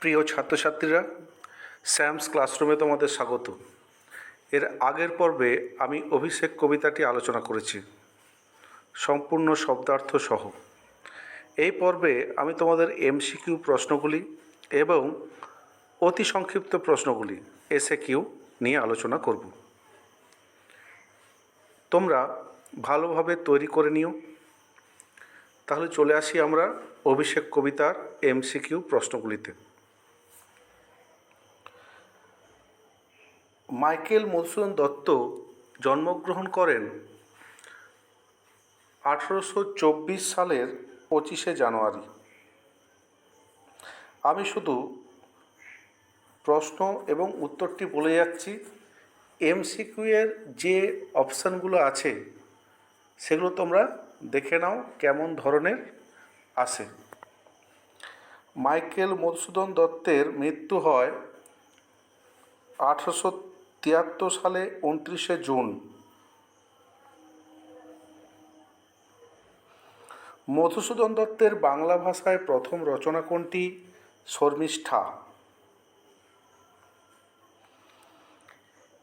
প্রিয় ছাত্রছাত্রীরা, স্যামস ক্লাসরুমে তোমাদের স্বাগত। এর আগের পর্বে আমি অভিষেক কবিতাটি আলোচনা করেছি। সম্পূর্ণ শব্দার্থ সহ। এই পর্বে আমি তোমাদের এমসিকিউ প্রশ্নগুলি এবং অতি সংক্ষিপ্ত প্রশ্নগুলি এসে কিউ নিয়ে আলোচনা করব। তোমরা ভালোভাবে তৈরি করে নিও। তাহলে চলে আসি আমরা অভিষেক কবিতার এমসিকিউ প্রশ্নগুলিতে। মাইকেল মধুসূদন দত্ত জন্মগ্রহণ করেন আঠেরোশো চব্বিশ সালের পঁচিশে জানুয়ারি। আমি শুধু প্রশ্ন এবং উত্তরটি বলে যাচ্ছি এমসিকিউ এর যে অপশানগুলো আছে, সেগুলো তোমরা দেখে নাও কেমন ধরনের আসে মাইকেল মধুসূদন দত্তের মৃত্যু হয় আঠারোশো তিয়াত্তর সালে উনত্রিশে জুন। মধুসূদন দত্তের বাংলা ভাষায় প্রথম রচনা কোনটি? শর্মিষ্ঠা।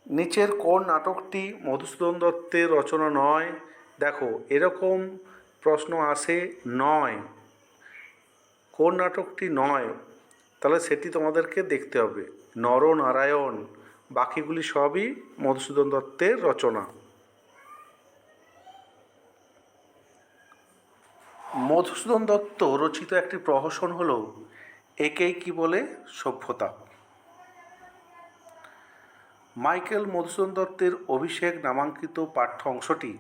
নিচের কোন নাটকটি মধুসূদন দত্তের রচনা নয়? দেখো, এরকম প্রশ্ন আসে নয়। কোন নাটকটি নয়? তাহলে সেটি তোমাদেরকে দেখতে হবে। নরনারায়ণ। বাকিগুলি সবই মধুসূদন দত্তের রচনা। মধুসূদন দত্ত রচিত একটি প্রহসন হল একেই কি বলে সভ্যতা। মাইকেল মধুসূদন দত্তের অভিষেক নামাঙ্কিত পাঠ্য অংশটি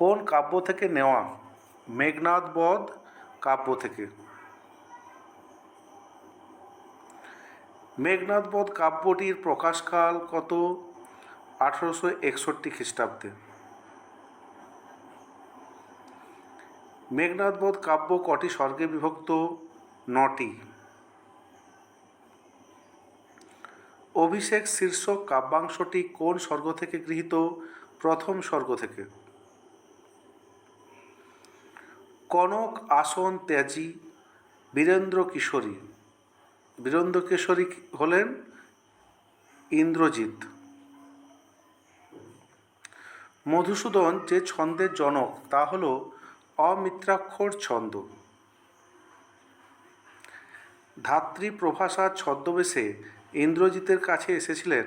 কোন কাব্য থেকে নেওয়া? মেঘনাদ বধ কাব্য থেকে। মেঘনাদ বধ কাব্যটির প্রকাশকাল কত? আঠারোশো একষট্টি খ্রিস্টাব্দে। মেঘনাদ বধ কাব্য কটি স্বর্গে বিভক্ত? নটি। অভিষেক শীর্ষক কাব্যাংশটি কোন স্বর্গ থেকে গৃহীত? প্রথম স্বর্গ থেকে। কনক আসন ত্যাজি বীরেন্দ্র কিশোরী। বীরেন্দ্র কিশোরী হলেন ইন্দ্রজিৎ। মধুসূদন যে ছন্দের জনক, তা হল অমিত্রাক্ষর ছন্দ। ধাত্রী প্রভাষা ছদ্মবেশে ইন্দ্রজিতের কাছে এসেছিলেন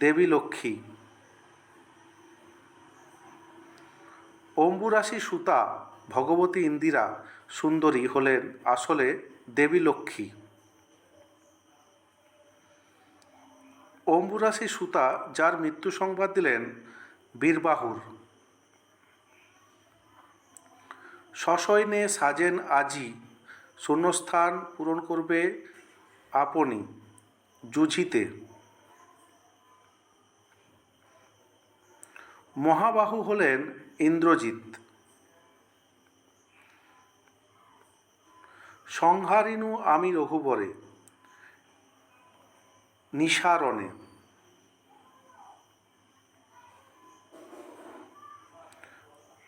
দেবী লক্ষ্মী অম্বুরাশি সুতা, ভগবতী ইন্দিরা সুন্দরী হলেন আসলে দেবী লক্ষ্মী অম্বুরাশি সুতা যার মৃত্যু সংবাদ দিলেন বীরবাহুর। সশয়নে সাজেন আজি, শূন্যস্থান পূরণ করবে আপনি জুঝিতে মহাবাহু হলেন ইন্দ্রজিৎ। সংহারিনু আমি রঘুবরে। নিসারণে।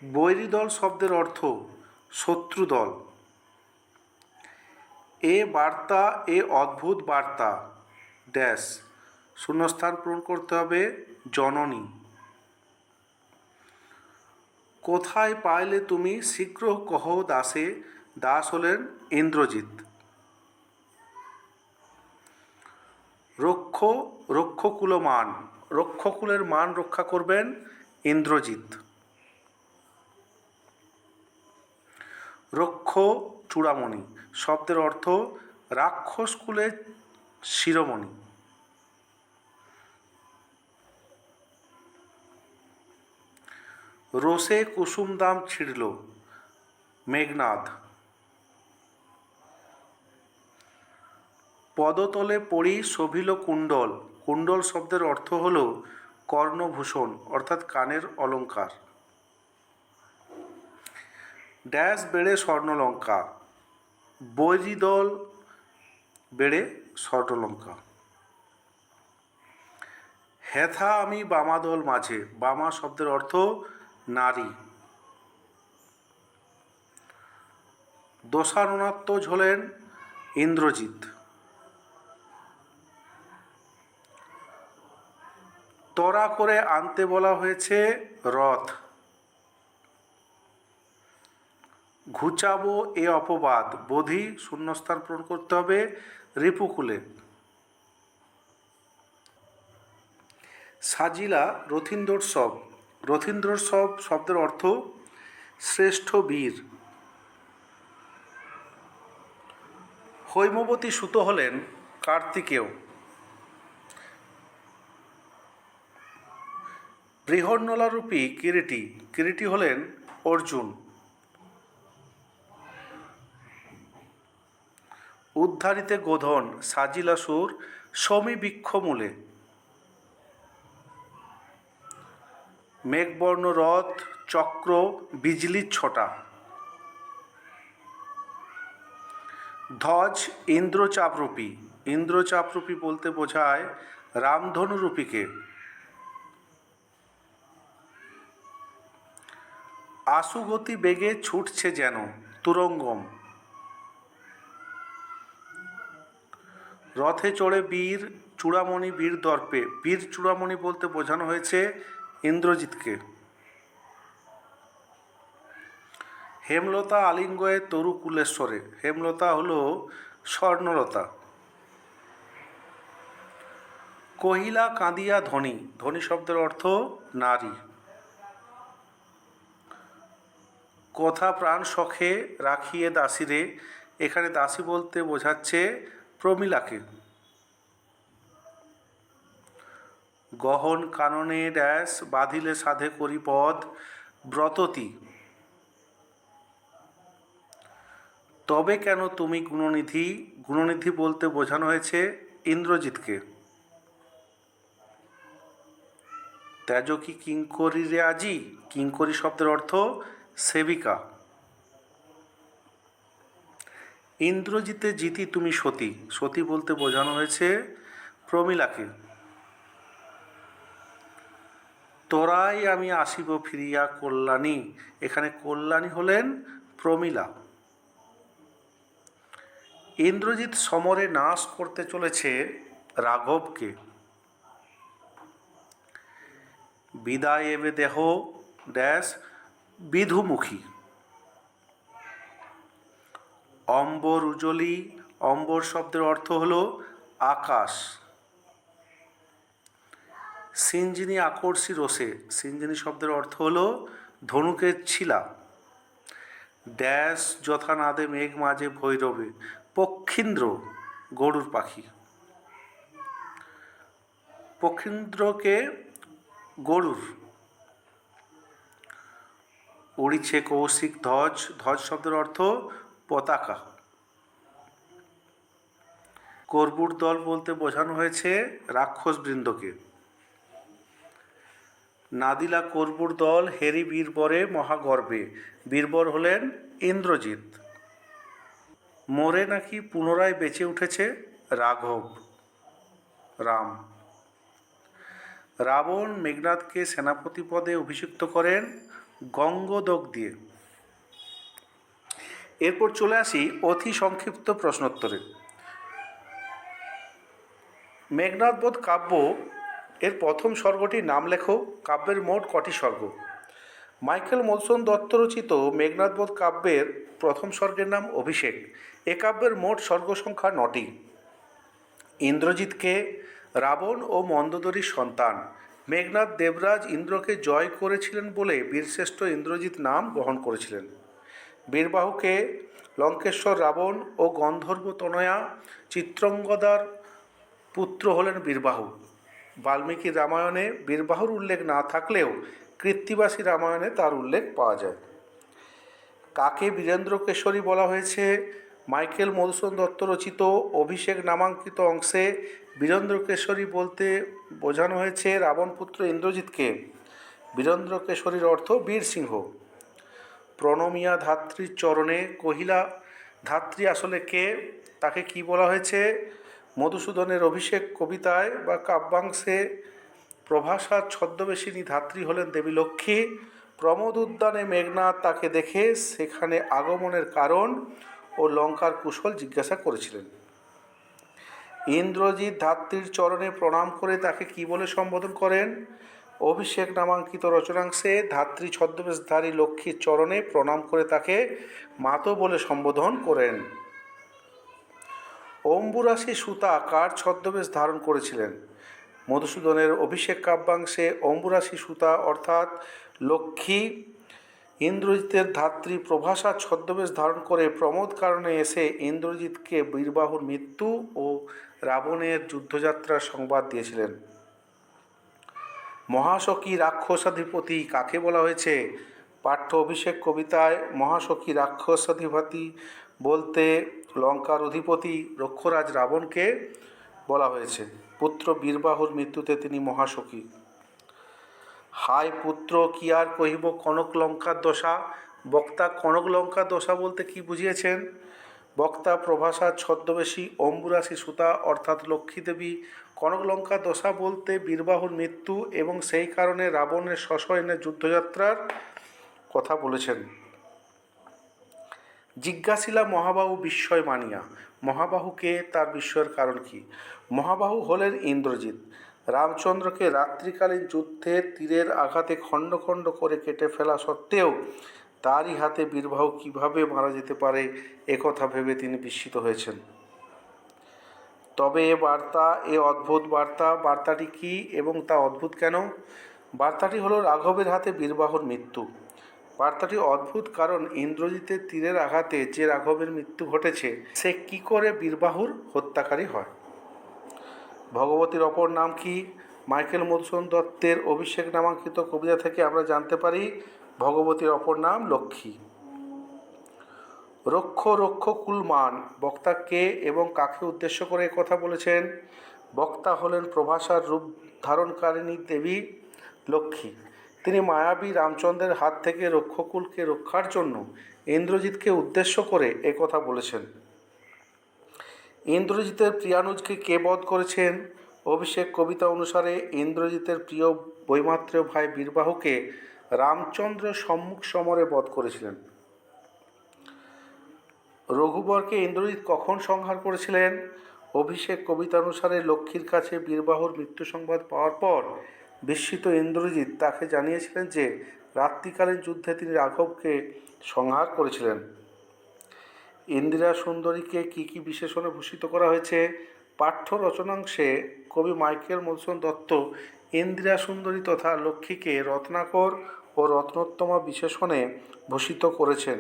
বৈরিদল শব্দের অর্থ শত্রুদল এ বার্তা, এ অদ্ভুত বার্তা, ড্যাশ, শূন্যস্থান পূরণ করতে হবে জননী। কোথায় পাইলে তুমি শীঘ্র কহ দাসে, দাস হলেন ইন্দ্রজিৎ। রক্ষ, রক্ষকুল মান। রক্ষকুলের মান রক্ষা করবেন ইন্দ্রজিৎ। রক্ষ চূড়ামণি। শব্দের অর্থ রাক্ষস কুলের শিরোমণি। রোসে কুসুম দাম ছিড়ল মেঘনাদ। পদতলে পড়ি শোভিল কুণ্ডল। কুণ্ডল শব্দের অর্থ হল কর্ণভূষণ, অর্থাৎ কানের অলঙ্কার। ড্যাশ বেড়ে স্বর্ণলঙ্কা। বৈরিদল বেড়ে স্বর্ণলঙ্কা। হেথা আমি বামাদল মাঝে, বামা শব্দের অর্থ নারী। দোষারণাত্মজ হলেন ইন্দ্রজিৎ। তরা করে আনতে বলা হয়েছে, রথ। ঘুচাবো এ অপবাদ। বোধি শূন্যস্থান পূরণ করতে হবে রিপুকুলে সাজিলা রথীন্দ্রোৎসব। রথীন্দ্রোৎসব শব্দের অর্থ শ্রেষ্ঠ বীর। হৈমবতী সুত হলেন কার্তিকেয়। বৃহন্নলারূপী কিরিটি কিরিটি হলেন অর্জুন। উদ্ধারিতে গোধন সাজিলাসুর সমীবৃক্ষ মূলে মেঘবর্ণ রথ, চক্র বিজলির ছটা। ধ্বজ ইন্দ্রচাপরূপী। ইন্দ্রচাপরূপী বলতে বোঝায় রামধনুরূপীকে। আশুগতি বেগে ছুটছে যেন তুরঙ্গম। রথে চড়ে বীর চূড়ামণি বীর দর্পে, বীর চূড়ামণি বলতে বোঝানো হয়েছে ইন্দ্রজিৎকে। হেমলতা আলিঙ্গয়ে তরু কুলেশ্বরে হেমলতা হলো স্বর্ণলতা। কহিলা কাঁদিয়া ধনী ধনী শব্দের অর্থ নারী। কথা প্রাণ সখে রাখিয়ে দাসীরে এখানে দাসী বলতে বোঝাচ্ছে প্রমিলাকে। গহন কাননে ড্যাশ, বাঁধিলে সাধে করি পদ, ব্রততি। তবে কেন তুমি গুণনিধি? গুণনিধি বলতে বোঝানো হয়েছে ইন্দ্রজিৎকে। ত্যাজ কি কিঙ্করি রে আজি? কিঙ্করি শব্দের অর্থ সেবিকা। ইন্দ্রজিতে জিতি তুমি সতী। সতী বলতে বোঝানো হয়েছে প্রমিলাকে। তোরাই আমি আসিব ফিরিয়া কল্যাণী। এখানে কল্যাণী হলেন প্রমিলা। ইন্দ্রজিৎ সমরে নাশ করতে চলেছে রাঘবকে। বিদায় এবে দেহ, ড্যাশ বিধুমুখী। অম্বর উজলি অম্বর শব্দের অর্থ হলো আকাশ। সিঞ্জিনী আকর্ষী রসে সিঞ্জিনী শব্দের অর্থ হলো ধনুকের ছিলা। ড্যাশ যথা নাদে মেঘ মাঝে ভৈরবে, পক্ষীন্দ্র গরুর পাখি। পক্ষীন্দ্রকে গরুর উড়িছে কৌশিক ধ্বজ ধ্বজ শব্দের অর্থ পতাকা। কর্বুর দল বলতে বোঝানো হয়েছে রাক্ষস বৃন্দকে। নাদিলা কর্বুর দল হেরি বীরবরে মহাগর্বে বীরবর হলেন ইন্দ্রজিৎ। মোরে নাকি পুনরায় বেঁচে উঠেছে রাঘব। রাম। রাবণ মেঘনাথকে সেনাপতি পদে অভিষিক্ত করেন গঙ্গদক দিয়ে। এরপর চলে আসি অতি সংক্ষিপ্ত প্রশ্নোত্তরে। মেঘনাথবোধ কাব্য এর প্রথম স্বর্গটির নাম লেখো, কাব্যের মোট কটি স্বর্গ? মাইকেল মধুসূদন দত্ত রচিত মেঘনাথবোধ কাব্যের প্রথম স্বর্গের নাম অভিষেক। এ কাব্যের মোট স্বর্গ সংখ্যা নটি। ইন্দ্রজিৎকে রাবণ ও মন্দোদরীর সন্তান। মেঘনাথ দেবরাজ ইন্দ্রকে জয় করেছিলেন বলে বীরশ্রেষ্ঠ ইন্দ্রজিৎ নাম গ্রহণ করেছিলেন। বীরবাহুকে লঙ্কেশ্বর রাবণ ও গন্ধর্ব তনয়া চিত্রঙ্গদার পুত্র হলেন বীরবাহু। বাল্মীকি রামায়ণে বীরবাহুর উল্লেখ না থাকলেও কৃত্তিবাসী রামায়ণে তার উল্লেখ পাওয়া যায়। কাকে বীরেন্দ্র কেশরী বলা হয়েছে? মাইকেল মধুসূদন দত্ত রচিত অভিষেক নামাঙ্কিত অংশে বীরেন্দ্র কেশরী বলতে বোঝানো হয়েছে রাবণপুত্র ইন্দ্রজিৎকে। বীরেন্দ্র কেশরীর অর্থ বীর সিংহ। প্রণমিয়া ধাত্রীর চরণে কহিলা, ধাত্রী আসলে কে? তাকে কি বলা হয়েছে? মধুসূদনের অভিষেক কবিতায় বা কাব্যাংশে প্রভাসার ছদ্মবেশিনী ধাত্রী হলেন দেবী লক্ষ্মী। প্রমোদ উদ্যানে মেঘনাথ তাকে দেখে সেখানে আগমনের কারণ ও লঙ্কার কুশল জিজ্ঞাসা করেছিলেন। ইন্দ্রজিৎ ধাত্রীর চরণে প্রণাম করে তাকে কি বলে সম্বোধন করেন? অভিষেক নামাঙ্কিত রচনাংশে ধাত্রী ছদ্মবেশধারী লক্ষ্মীর চরণে প্রণাম করে তাকে মাতো বলে সম্বোধন করেন। অম্বুরাশি সুতা কার ছদ্মবেশ ধারণ করেছিলেন? মধুসূদনের অভিষেক কাব্যাংশে অম্বুরাশি সুতা অর্থাৎ লক্ষ্মী ইন্দ্রজিতের ধাত্রী প্রভাষা ছদ্মবেশ ধারণ করে প্রমোদ কারণে এসে ইন্দ্রজিৎকে বীরবাহুর মৃত্যু ও রাবণের যুদ্ধযাত্রার সংবাদ দিয়েছিলেন। মহাসখী রাক্ষসাধিপতি কাকে বলা হয়েছে? পাঠ্য অভিষেক কবিতায় মহাসখী রাক্ষসাধিপতি বলতে লঙ্কার অধিপতি রক্ষরাজ রাবণকে বলা হয়েছে। পুত্র বীরবাহুর মৃত্যুতে তিনি মহাসখী হায় পুত্র, কি আর কহিব কনক লঙ্কার দশা? বক্তা, কনক লঙ্কার দশা বলতে কি বুঝিয়েছেন? বক্তা, প্রভাষা, ছদ্মবেশী, অম্বুরাশি সুতা, অর্থাৎ লক্ষ্মী দেবী কনক লঙ্কার দশা বলতে বীরবাহুর মৃত্যু এবং সেই কারণে রাবণের সশয়নের যুদ্ধযাত্রার কথা বলেছেন। জিজ্ঞাসিলা মহাবাহু বিস্ময় মানিয়া, মহাবাহুকে তার বিস্ময়ের কারণ কি? মহাবাহু হলেন ইন্দ্রজিৎ। রামচন্দ্রকে রাত্রিকালীন যুদ্ধে তীরের আঘাতে খণ্ড খণ্ড করে কেটে ফেলা সত্ত্বেও তারই হাতে বীরবাহু কীভাবে মারা যেতে পারে একথা ভেবে তিনি বিস্মিত হয়েছেন। তবে এ বার্তা, এ অদ্ভুত বার্তা, বার্তাটি কি এবং তা অদ্ভুত কেন? বার্তাটি হলো রাঘবের হাতে বীরবাহুর মৃত্যু। বার্তাটি অদ্ভুত কারণ ইন্দ্রজিতের তীরের আঘাতে যে রাঘবের মৃত্যু ঘটেছে, সে কি করে বীরবাহুর হত্যাকারী হয়? ভগবতীর অপর নাম কি? মাইকেল মধুসূদন দত্তের অভিষেক নামাঙ্কিত কবিতা থেকে আমরা জানতে পারি ভগবতীর অপর নাম লক্ষ্মী। রক্ষ রক্ষ কুলমান, বক্তা কে এবং কাকে উদ্দেশ্য করে কথা বলেছেন? বক্তা হলেন প্রভাষার রূপ ধারণকারিণী দেবী লক্ষ্মী। তিনি মায়াবী রামচন্দ্রের হাত থেকে রক্ষকুলকে রক্ষার জন্য ইন্দ্রজিৎকে উদ্দেশ্য করে কথা বলেছেন। ইন্দ্রজিতের প্রিয়ানুজকে কে বধ করেছেন? অভিষেক কবিতা অনুসারে ইন্দ্রজিতের প্রিয় বৈমাত্রেয় ভাই বীরবাহুকে রামচন্দ্র সম্মুখ সমরে বধ করেছিলেন। রঘুবরকে ইন্দ্রজিৎ কখন সংহার করেছিলেন? অভিষেক কবিতা অনুসারে লক্ষ্মীর কাছে বীরবাহুর মৃত্যু সংবাদ পাওয়ার পর বিস্মিত ইন্দ্রজিৎ তাকে জানিয়েছিলেন যে রাত্রিকালীন যুদ্ধে তিনি রাঘবকে সংহার করেছিলেন। ইন্দিরা সুন্দরীকে কি কি বিশেষণে ভূষিত করা হয়েছে? পাঠ্য রচনাংশে কবি মাইকেল মধুসূদন দত্ত, ইন্দিরা সুন্দরী তথা লক্ষ্মীকে রত্নাকর ও রত্নোত্তমা বিশেষণে ভূষিত করেছেন।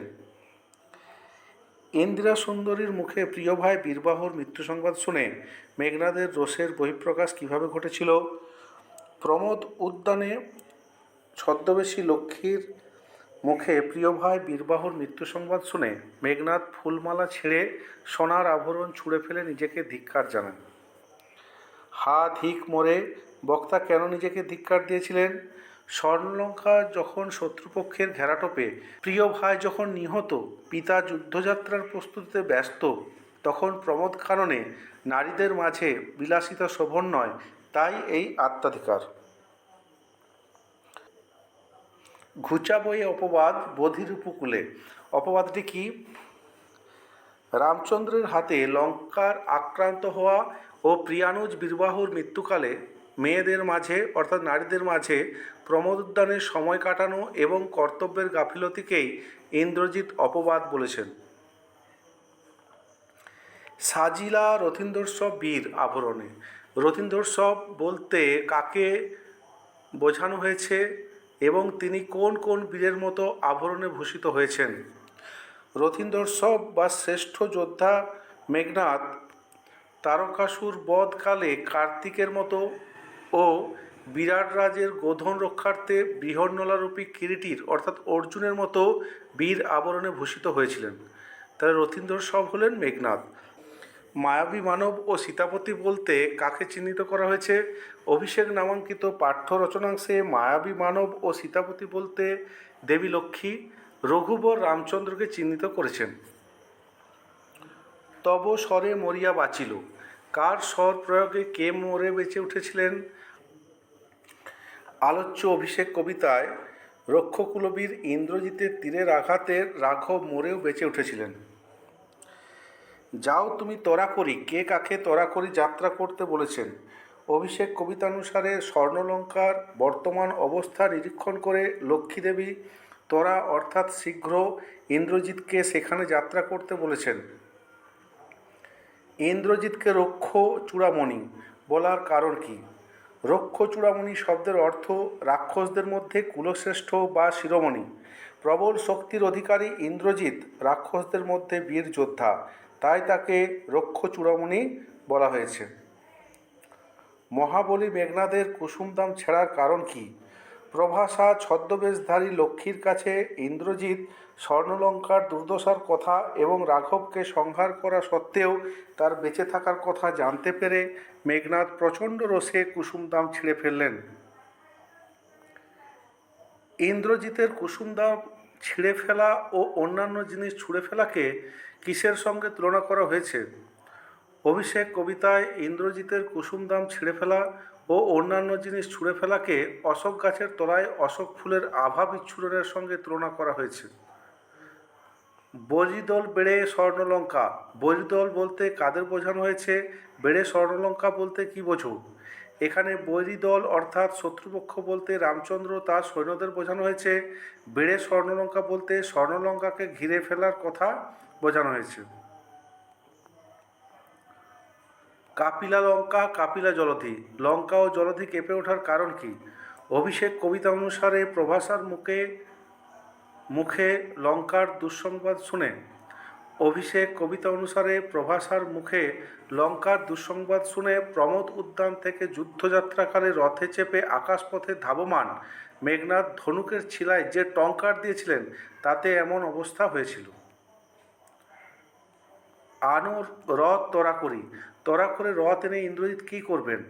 ইন্দিরা সুন্দরীর মুখে প্রিয় ভাই বীরবাহুর মৃত্যু সংবাদ শুনে মেঘনাদের রোষের বহিঃপ্রকাশ কীভাবে ঘটেছিল? প্রমোদ উদ্যানে ছদ্মবেশী লক্ষ্মীর মুখে প্রিয় ভাই বীরবাহুর মৃত্যু সংবাদ শুনে মেঘনাদ ফুলমালা ছেড়ে সোনার আভরণ ছুঁড়ে ফেলে নিজেকে ধিক্কার জানান। হা ধিক মরে বক্তা কেন নিজেকে ধিক্কার দিয়েছিলেন? স্বর্ণলঙ্কা যখন শত্রুপক্ষের ঘেরাটোপে প্রিয় ভাই যখন নিহত, পিতা যুদ্ধযাত্রার প্রস্তুতিতে ব্যস্ত, তখন প্রমোদ কারণে নারীদের মাঝে বিলাসিতা শোভন নয়, তাই এই আত্মাধিকার। ঘুচা বইয়ে অপবাদ বধির উপকূলে অপবাদটি কি? রামচন্দ্রের হাতে লঙ্কার আক্রান্ত হওয়া ও প্রিয়ানুজ বীরবাহুর মৃত্যুকালে মেয়েদের মাঝে, অর্থাৎ নারীদের মাঝে প্রমোদ উদ্যানে সময় কাটানো এবং কর্তব্যের গাফিলতিকেই ইন্দ্রজিৎ অপবাদ বলেছেন। সাজিলা রথীন্দ্রসব বীর আভরণে রথীন্দ্রসব বলতে কাকে বোঝানো হয়েছে? এবং তিনি কোন কোন বীরের মতো আভরণে ভূষিত হয়েছেন? রথীন্দ্রসব বা শ্রেষ্ঠ যোদ্ধা মেঘনাদ তারকাসুর বধকালে কার্তিকের মতো ও বিরাট রাজের গোধন রক্ষার্থে বৃহন্নলারূপী কিরিটির, অর্থাৎ অর্জুনের মতো বীর আবরণে ভূষিত হয়েছিলেন। তাহলে রথীন্দ্র সব হলেন মেঘনাদ মায়াবী মানব ও সীতাপতি বলতে কাকে চিহ্নিত করা হয়েছে? অভিষেক নামাঙ্কিত পাঠ্য রচনাংশে মায়াবী মানব ও সীতাপতি বলতে দেবী লক্ষ্মী, রঘুবর রামচন্দ্রকে চিহ্নিত করেছেন। তব স্বরে মরিয়া বাঁচিল। কার স্বর প্রয়োগে কে মরে বেঁচে উঠেছিলেন? আলোচ্য অভিষেক কবিতায় রক্ষকুলবীর ইন্দ্রজিতের তীরের আঘাতে রাঘব মরেও বেঁচে উঠেছিলেন। যাও তুমি তরা করি, কে কাকে তরা করি যাত্রা করতে বলেছেন। অভিষেক কবিতানুসারে স্বর্ণলঙ্কার বর্তমান অবস্থা নিরীক্ষণ করে লক্ষ্মীদেবী, তরা অর্থাৎ শীঘ্র ইন্দ্রজিৎকে সেখানে যাত্রা করতে বলেছেন। ইন্দ্রজিৎকে রক্ষ চূড়ামণি বলার কারণ কি? রক্ষ চূড়ামণি শব্দের অর্থ রাক্ষসদের মধ্যে কুলশ্রেষ্ঠ বা শিরোমণি। প্রবল শক্তির অধিকারী ইন্দ্রজিৎ রাক্ষসদের মধ্যে বীর যোদ্ধা। তাই তাকে রক্ষ চূড়ামণি বলা হয়েছে। মহাবলী মেঘনাদের কুসুমদাম ছেড়ার কারণ কি? প্রভাসা ছদ্মবেশধারী লক্ষ্মীর কাছে ইন্দ্রজিৎ স্বর্ণলঙ্কার দুর্দশার কথা এবং রাঘবকে সংহার করা সত্ত্বেও তার বেঁচে থাকার কথা জানতে পেরে মেঘনাদ প্রচণ্ড রোষে কুসুমদাম ছিঁড়ে ফেললেন। ইন্দ্রজিতের কুসুমদাম ছিঁড়ে ফেলা ও অন্যান্য জিনিস ছুঁড়ে ফেলাকে কিসের সঙ্গে তুলনা করা হয়েছে? অভিষেক কবিতায় ইন্দ্রজিতের কুসুমদাম ছিঁড়ে ফেলা ও অন্যান্য জিনিস ছুঁড়ে ফেলাকে অশোক গাছের তলায় অশোক ফুলের আভা বিচ্ছুরণের সঙ্গে তুলনা করা হয়েছে। বরিদল বেড়ে স্বর্ণলঙ্কা। বরিদল বলতে কাদের বোঝানো হয়েছে? বেড়ে স্বর্ণলঙ্কা বলতে কি বোঝো? এখানে বৈরিদল অর্থাৎ শত্রুপক্ষ বলতে রামচন্দ্র তার সৈন্যদের বোঝানো হয়েছে। বেড়ে স্বর্ণলঙ্কা বলতে স্বর্ণলঙ্কাকে ঘিরে ফেলার কথা বোঝানো হয়েছে। কাপিলা লঙ্কা, কাপিলা জলধি। লঙ্কা ও জলধি কেঁপে ওঠার কারণ কি? অভিষেক কবিতা অনুসারে প্রভাসার মুখে মুখে লঙ্কার দুঃসংবাদ শুনে অভিষেক কবিতা অনুসারে প্রভাসার মুখে লঙ্কার দুঃসংবাদ শুনে প্রমোদ উদ্যান থেকে যুদ্ধযাত্রাকালে রথে চেপে আকাশপথে ধাবমান। মেঘনাথ ধনুকের ছিলায় যে টঙ্কার দিয়েছিলেন, তাতে এমন অবস্থা হয়েছিল। আনুর রথ তরা করি তরা করে রথ এনে ইন্দ্রজিৎ কী করবেন?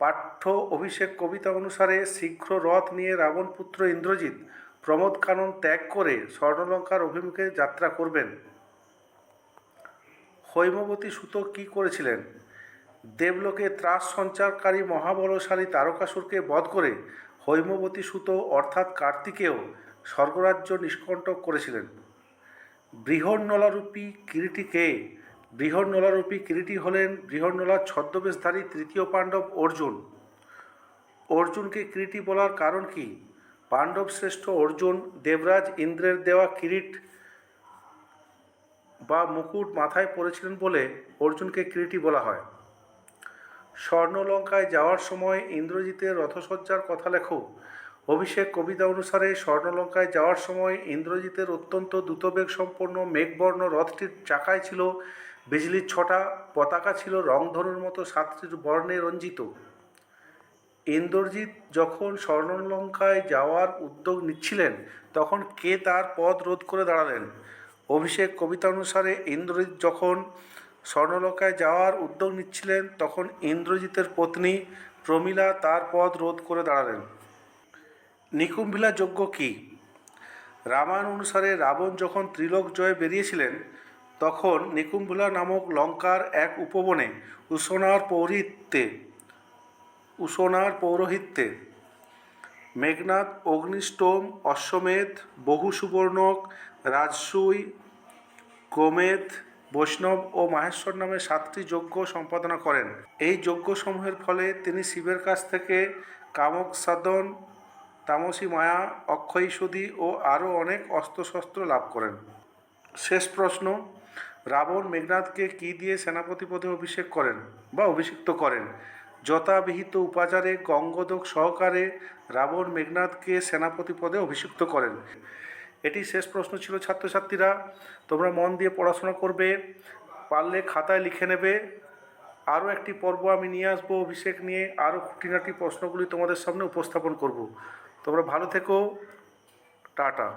পাঠ্য অভিষেক কবিতা অনুসারে শীঘ্র রথ নিয়ে রাবণপুত্র ইন্দ্রজিৎ প্রমোদ কানন ত্যাগ করে স্বর্ণলঙ্কার অভিমুখে যাত্রা করবেন। হৈমবতী সুত কী করেছিলেন? দেবলোকে ত্রাস সঞ্চারকারী মহাবলশালী তারকাসুরকে বধ করে হৈমবতী সুত অর্থাৎ কার্তিকেও স্বর্গরাজ্য নিষ্কণ্টক করেছিলেন। বৃহন্নলারূপী কিরীটি কে? বৃহন্নলারূপী কিরীটি হলেন বৃহন্নলার ছদ্মবেশধারী তৃতীয় পাণ্ডব অর্জুন। অর্জুনকে কিরীটি বলার কারণ কি? পাণ্ডব শ্রেষ্ঠ অর্জুন, দেবরাজ ইন্দ্রের দেওয়া কিরিট মুকুট মাথায় পরেছিলেন বলে অর্জুনকে কিরীটি বলা হয়। স্বর্ণলঙ্কায় যাওয়ার সময় ইন্দ্রজিতের রথসজ্জার কথা লেখো। অভিষেক কবিতা অনুসারে স্বর্ণলঙ্কায় যাওয়ার সময় ইন্দ্রজিতের অত্যন্ত দ্রুতবেগ সম্পন্ন মেঘবর্ণ রথটির চাকায় ছিল বিজলির ছটা, পতাকা ছিল রংধনুর মতো সাতটির বর্ণে রঞ্জিত। ইন্দ্রজিৎ যখন স্বর্ণলঙ্কায় যাওয়ার উদ্যোগ নিচ্ছিলেন, তখন কে তার পথ রোধ করে দাঁড়ালেন? অভিষেক কবিতা অনুসারে ইন্দ্রজিৎ যখন স্বর্ণলঙ্কায় যাওয়ার উদ্যোগ নিচ্ছিলেন, তখন ইন্দ্রজিতের পত্নী প্রমীলা তার পথ রোধ করে দাঁড়ালেন। নিকুম্ভিলা যজ্ঞ কি? রামায়ণ অনুসারে রাবণ যখন ত্রিলোক জয়ে বেরিয়েছিলেন, তখন নিকুম্ভিলা নামক লঙ্কার এক উপবনে উষণার পৌরিত্যে উষণার পৌরোহিত্যে, মেঘনাদ অগ্নিষ্টম অশ্বমেধ বহু সুবর্ণক রাজসুই গোমেধ বৈষ্ণব ও মাহেশ্বর নামে সাতটি যজ্ঞ সম্পাদনা করেন। এই যজ্ঞসমূহের ফলে তিনি শিবের কাছ থেকে কামক সাধন তামসী মায়া অক্ষয়সুধি ও আরও অনেক অস্ত্রশস্ত্র লাভ করেন। শেষ প্রশ্ন, রাবণ মেঘনাথকে কী দিয়ে সেনাপতি পদে অভিষেক করেন বা অভিষিক্ত করেন? যথাবিহিত উপাচারে, গঙ্গোদক সহকারে রাবণ মেঘনাথকে সেনাপতি পদে অভিষিক্ত করেন। এটি শেষ প্রশ্ন ছিল ছাত্রছাত্রীরা। তোমরা মন দিয়ে পড়াশোনা করবে, পারলে খাতায় লিখে নেবে। আরও একটি পর্ব আমি নিয়ে আসব অভিষেক নিয়ে। আরও খুঁটিনাটি প্রশ্নগুলি তোমাদের সামনে উপস্থাপন করব। তোমরা ভালো থেকো। টাটা।